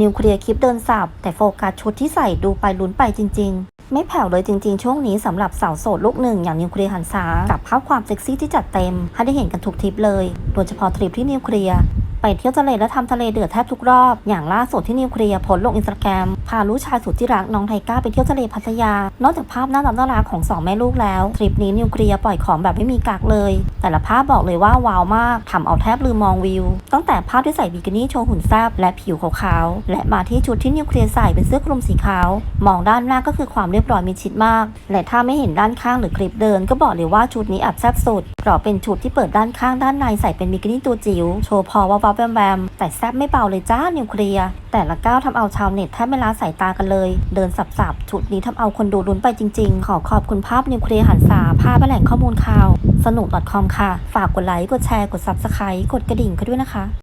นิวเคลียร์คลิปเดินสับแต่โฟกัสชุดที่ใส่ดูไปลุ้นไปจริง ๆ ไม่แผ่วเลยจริง ๆ ช่วงนี้สำหรับสาวโสดลูกหนึ่งอย่างนิวเคลียร์หันซากับภาพความเซ็กซี่ที่จัดเต็ม ให้ได้เห็นกันทุกทริปเลย โดยเฉพาะทริปที่นิวเคลียร์ ไปเที่ยวทะเลและทำทะเลเดือดแทบทุกรอบ อย่างล่าสุดที่นิวเคลียร์โพสลงอินสตาแกรมพาลูกชายสุดที่รักน้องไทก้าไปเที่ยวทะเลพัทยา นอกจากภาพน่ารักน่ารักของสองแม่ลูกแล้วทริปนี้นิวเคลียร์ปล่อยของแบบไม่มีกักเลย แต่ละภาพบอกเลยว่าว้าวมากทำเอาแทบลืมมองวิว ตั้งแต่ภาพที่ใส่บิกินี่โชว์หุ่นแซบและผิวขาวๆและมาที่ชุดที่นิวเคลียร์ใส่เป็นเสื้อคลุมสีขาว มองด้านหน้าก็คือความเรียบร้อยมิดชิดมาก และถ้าไม่เห็นด้านข้างหรือคลิปเดิน ก็บอกเลยว่าชุดนี้แอบแซบสุดเพราะเป็นชุดที่เปิดด้านข้างด้านในใส่เป็นบิกินี่ตัวจิ๋วโชว์พอว่าแวมแวมแต่แซบไม่เบาเลยจ้านิวเคลียร์แต่ละก้าวทำเอาชาวเน็ตแทบไม่ละสายตากันเลย เดินสับๆชุดนี้ทำเอาคนดูลุ้นไปจริงๆ ขอขอบคุณภาพนิวเคลียร์หันสาภาพและแหล่งข้อมูลข่าว สนุก .com ค่ะ ฝากกดไลค์กดแชร์กด subscribe กดกระดิ่งกันด้วยนะคะ